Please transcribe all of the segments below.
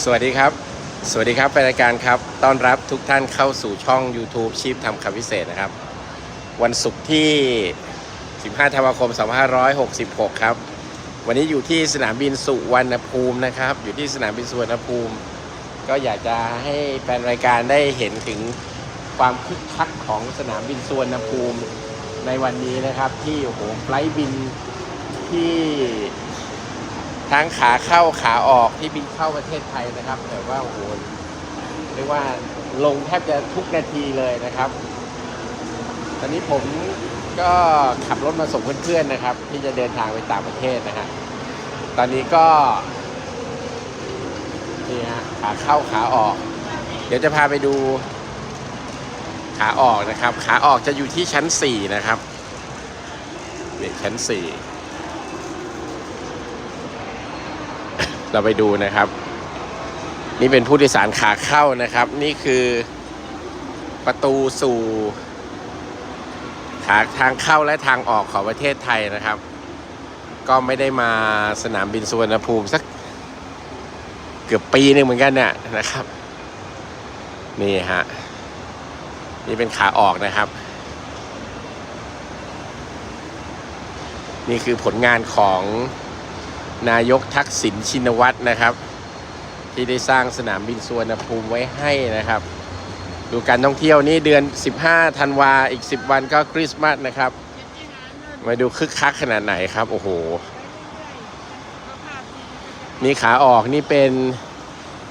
สวัสดีครับ สวัสดีครับเป็นรายการครับ ต้อนรับทุกท่านเข้าสู่ช่อง YouTube ชีพทำคำพิเศษนะครับ วันศุกร์ที่ 15 ธันวาคม 2566 ครับ วันนี้อยู่ที่สนามบินสุวรรณภูมินะครับ อยู่ที่สนามบินสุวรรณภูมิ ก็อยากจะให้แฟนรายการได้เห็นถึงความคึกคักของสนามบินสุวรรณภูมิในวันนี้นะครับ ที่โอ้โหไฟล์บินที่ ทั้งขาเข้าขาออกที่บินเข้าประเทศไทยนะครับ แต่ว่าโอ้โหเรียกว่าลงแทบจะทุกนาทีเลยนะครับ ตอนนี้ผมก็ขับรถมาส่งเพื่อนๆนะครับ ที่จะเดินทางไปต่างประเทศนะฮะตอนนี้ก็นี่ฮะขาเข้าขาออก เดี๋ยวจะพาไปดูขาออกนะครับ ขาออกจะอยู่ที่ชั้น 4 นะครับนี่ชั้น 4 เราไปดูนะครับ นี่เป็นผู้โดยสารขาเข้านะครับ นี่คือประตูสู่ขาทางเข้าและทางออกของประเทศไทยนะครับ ก็ไม่ได้มาสนามบินสุวรรณภูมิสักเกือบปีหนึ่งเหมือนกันเนี่ยนะครับ นี่ฮะนี่เป็นขาออกนะครับ นี่คือผลงานของ นายกทักษิณชินวัตรนะครับ ที่ได้สร้างสนามบินสุวรรณภูมิไว้ให้นะครับ ดูการท่องเที่ยวนี่เดือน 15ธันวาอีก 10 วันก็คริสต์มาสนะครับ มาดูคึกคักขนาดไหนครับ โอ้โห นี่ขาออกนี่เป็น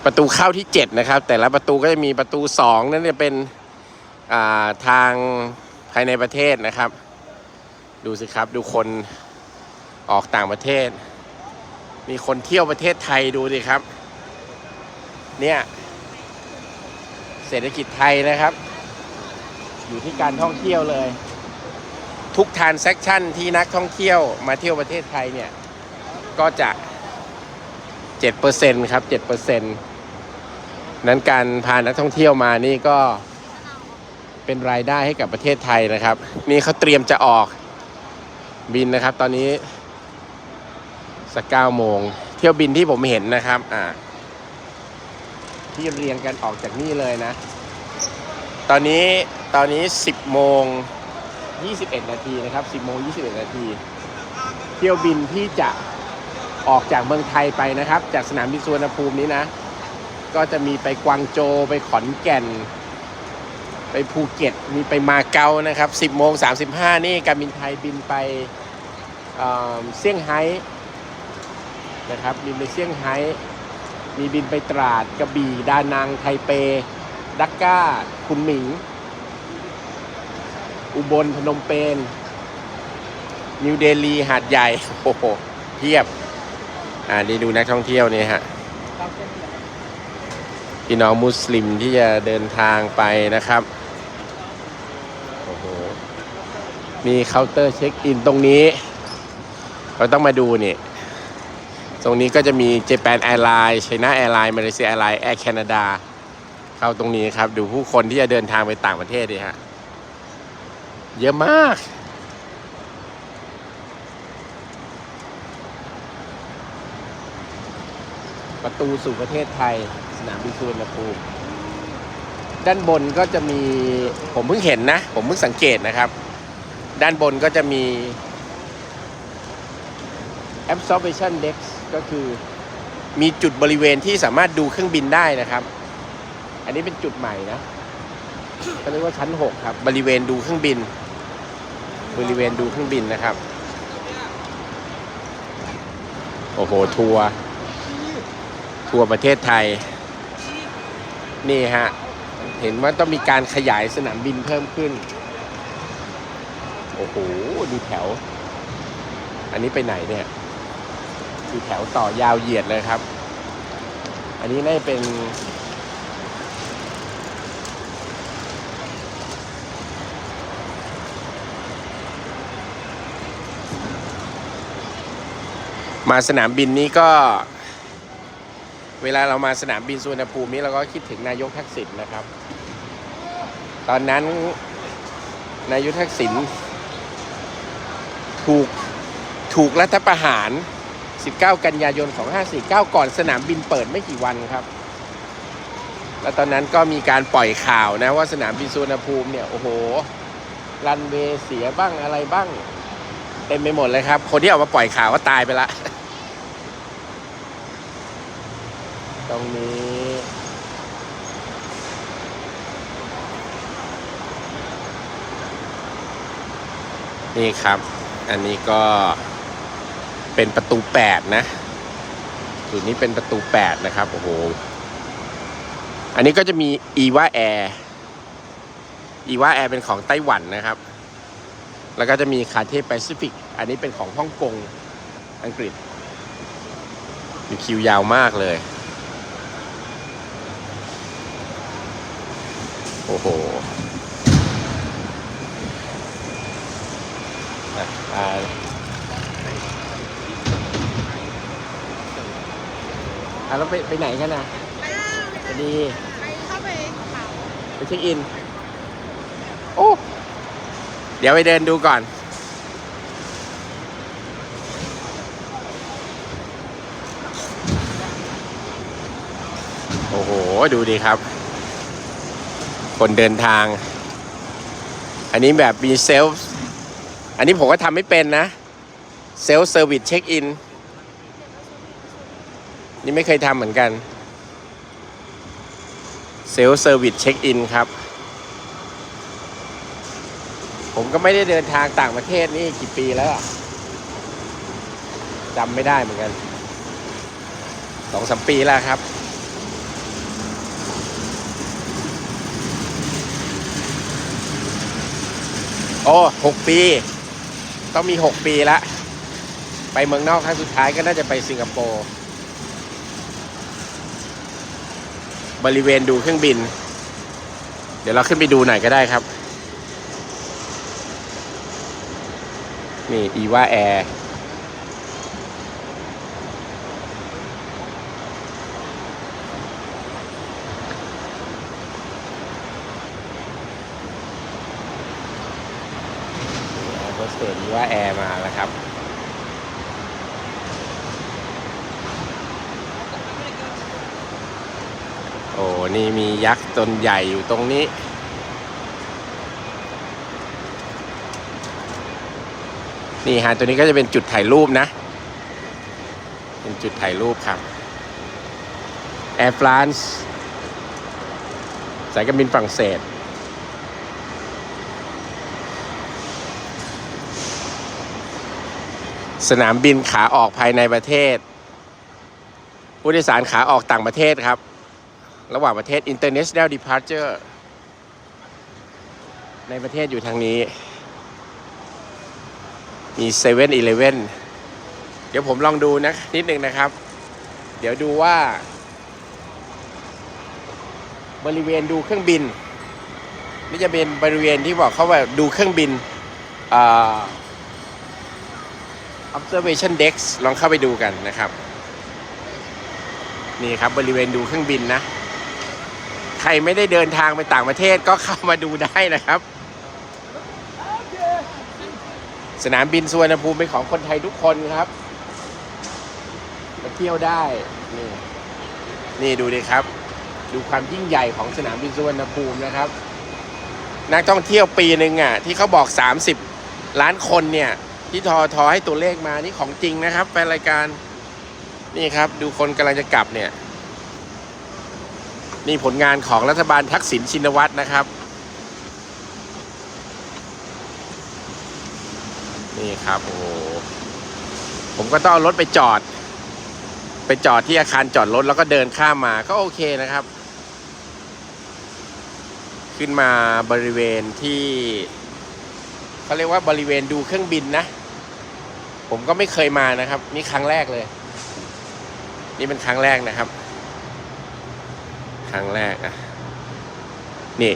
ประตูเข้าที่ 7 นะครับ แต่ละประตูก็จะมีประตู 2 นั่นจะเป็นาทางภายในประเทศนะครับ ดูสิครับดูคนออกต่างประเทศ มีคนเที่ยวประเทศไทยดูดิครับ เนี่ย เศรษฐกิจไทยนะครับ อยู่ที่การท่องเที่ยวเลย ทุกทานเซ็กชันที่นักท่องเที่ยวมาเที่ยวประเทศไทยเนี่ย ก็จะ7%ครับ7%นั้นการพานักท่องเที่ยวมานี่ก็เป็นรายได้ให้กับประเทศไทยนะครับ นี่เขาเตรียมจะออกบินนะครับ ตอนนี้ สักเก้าโมง เที่ยวบินที่ผมเห็นนะครับ อ่า ที่เรียงกันออกจากนี่เลยนะ ตอนนี้ตอนนี้10โมง21นาทีนะครับ10โมง21นาที เที่ยวบินที่จะออกจากเมืองไทยไปนะครับ จากสนามบินสุวรรณภูมินี้นะ ก็จะมีไปกวางโจวไปขอนแก่น ไปภูเก็ต มีไปมาเก๊านะครับ 10โมง35 นี่การบินไทยบินไปเเซี่ยงไฮ้ นะครับ บินไปเซี่ยงไฮ้มีบินไปตราดกระบี่ดานังไทเป ดักก้า คุนหมิง อุบลพนมเปญนิวเดลีหาดใหญ่โอ้โหเทียบ อ่านี่ดูนักท่องเที่ยวนี่ฮะพี่น้องมุสลิมที่จะเดินทางไปนะครับโอ้โหมีเคาน์เตอร์เช็คอินตรงนี้ เราต้องมาดูนี่ ตรงนี้ก็จะมี Japan Airlines China Airlines Malaysia Airlines Air Canada เข้าตรงนี้ครับ ดูผู้คนที่จะเดินทางไปต่างประเทศดิฮะ เยอะมาก ประตูสู่ประเทศไทย สนามบินสุวรรณภูมิด้านบนก็จะมีผมเพิ่งเห็นนะ ผมเพิ่งสังเกตนะครับ ด้านบนก็จะมี absorption deck ก็คือมีจุดบริเวณที่สามารถดูเครื่องบินได้นะครับ อันนี้เป็นจุดใหม่นะเขาเรียกว่าชั้น6ครับ บริเวณดูเครื่องบิน บริเวณดูเครื่องบินนะครับ โอ้โห ทัวร์ทัวร์ประเทศไทย นี่ฮะ เห็นว่าต้องมีการขยายสนามบินเพิ่มขึ้น โอ้โห ดูแถว อันนี้ไปไหนเนี่ย ดูแถวต่อยาวเหยียดเลยครับ อันนี้น่าจะเป็น มาสนามบินนี้ก็ เวลาเรามาสนามบินสุวรรณภูมินี้เราก็คิดถึงนายกทักษิณนะครับ ตอนนั้นนายกทักษิณถูกถูกรัฐประหาร 19 กันยายน 2549 ก่อนสนามบินเปิดไม่กี่วันครับ แล้วตอนนั้นก็มีการปล่อยข่าวนะว่าสนามบินสุวรรณภูมิเนี่ย โอ้โห รันเวย์เสียบ้างอะไรบ้าง เต็มไปหมดเลยครับ คนที่ออกมาปล่อยข่าวก็ตายไปละ ตรงนี้นี่ครับ อันนี้ก็ เป็นประตูแปดนะจุดนี้เป็นประตูแปดนะครับโอ้โหอันนี้ก็จะมีอีวาแอร์อีวาแอร์เป็นของไต้หวันนะครับ แล้วก็จะมีคาเทแปซิฟิกอันนี้เป็นของฮ่องกงอังกฤษอยู่คิวยาวมากเลย โอ้โหอ่า อะแล้วไปไปไหนกันนะสวัสดีไปเข้าไปเขาไปเช็คอิน โอ้ เดี๋ยวไปเดินดูก่อน โอ้โห ดูดีครับ คนเดินทาง อันนี้แบบมีเซลฟ์ อันนี้ผมก็ทำไม่เป็นนะ เซลฟ์เซอร์วิสเช็คอิน นี่ไม่เคยทำเหมือนกันเซลเซอร์วิสเช็คอินครับ ผมก็ไม่ได้เดินทางต่างประเทศนี่กี่ปีแล้วอะจำไม่ได้เหมือนกันสองสามปีแล้วครับ โอ้หกปี ต้องมีหกปีละ ไปเมืองนอกครั้งสุดท้ายก็น่าจะไปสิงคโปร์ บริเวณดูเครื่องบิน เดี๋ยวเราขึ้นไปดูหน่อยก็ได้ครับ นี่อีว่าแอร์โฮสเตสอีว่าแอร์มาแล้วครับ โอ้นี่มียักษ์ตนใหญ่อยู่ตรงนี้ นี่ฮะตัวนี้ก็จะเป็นจุดถ่ายรูปนะ เป็นจุดถ่ายรูปครับ Air France สายการบินฝรั่งเศสสนามบินขาออกภายในประเทศ ผู้โดยสารขาออกต่างประเทศครับ ระหว่างประเทศ international departure ในประเทศอยู่ทางนี้ มี7 e เ e ่ e อเดี๋ยวผมลองดูนะ นิดนึงนะครับ เดี๋ยวดูว่า บริเวณดูเครื่องบินนี่จะเป็นบริเวณที่บอกเขาว่าดูเครื่องบินอ่า observation deck ลองเข้าไปดูกันนะครับ นี่ครับบริเวณดูเครื่องบินนะ ใครไม่ได้เดินทางไปต่างประเทศก็เข้ามาดูได้นะครับ สนามบินสุวรรณภูมิเป็นของคนไทยทุกคนครับ มาเที่ยวได้ นี่ นี่ดูดิครับ ดูความยิ่งใหญ่ของสนามบินสุวรรณภูมินะครับ นักท่องเที่ยวปีหนึ่งอะ ที่เขาบอก 30 ล้านคนเนี่ย ที่ทอทอให้ตัวเลขมานี่ของจริงนะครับแฟนรายการ นี่ครับ ดูคนกำลังจะกลับเนี่ย นี่ผลงานของรัฐบาลทักษิณชินวัตรนะครับ นี่ครับโอ้ผมก็ต้องรถไปจอด ไปจอดที่อาคารจอดรถแล้วก็เดินข้ามมาก็โอเคนะครับ ขึ้นมาบริเวณที่เขาเรียกว่าบริเวณดูเครื่องบินนะ ผมก็ไม่เคยมานะครับ นี่ครั้งแรกเลย นี่เป็นครั้งแรกนะครับ ครั้งแรกอะนี่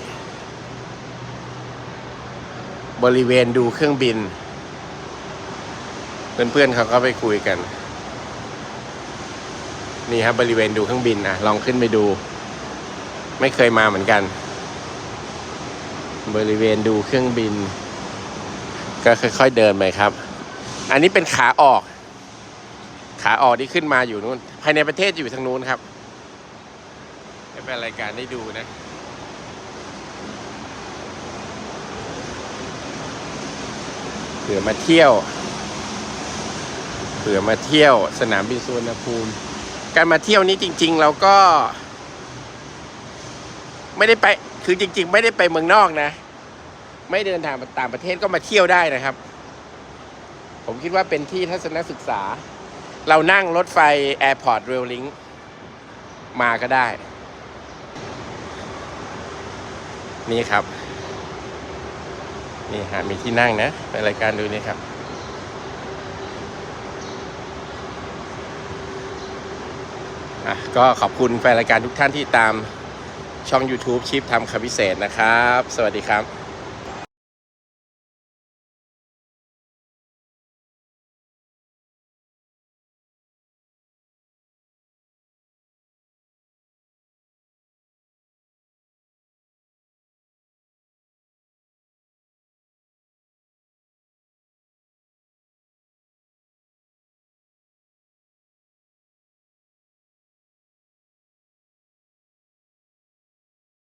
บริเวณดูเครื่องบิน เพื่อนๆเขาก็ไปคุยกัน นี่ครับบริเวณดูเครื่องบินอะ ลองขึ้นไปดู ไม่เคยมาเหมือนกัน บริเวณดูเครื่องบิน ก็ค่อยๆเดินไปครับ อันนี้เป็นขาออก ขาออกที่ขึ้นมาอยู่นู้นภายในประเทศอยู่ทางนู้นครับ ให้เป็นรายการได้ดูนะเผื่อมาเที่ยวเผื่อมาเที่ยวสนามบินสุวรรณภูมิ การมาเที่ยวนี้จริง ๆ เราก็ ไม่ได้ไปคือจริง ๆ ไม่ได้ไปเมืองนอกนะ ไม่เดินทางไปต่างประเทศก็มาเที่ยวได้นะครับ ผมคิดว่าเป็นที่ทัศนศึกษา เรานั่งรถไฟ Airport Rail Link มาก็ได้ นี่ครับ นี่ฮะมีที่นั่งนะไปรายการดูนี่ครับ อะก็ขอบคุณแฟนรายการทุกท่านที่ตามช่อง YouTube ชิปทำคำพิเศษนะครับ สวัสดีครับ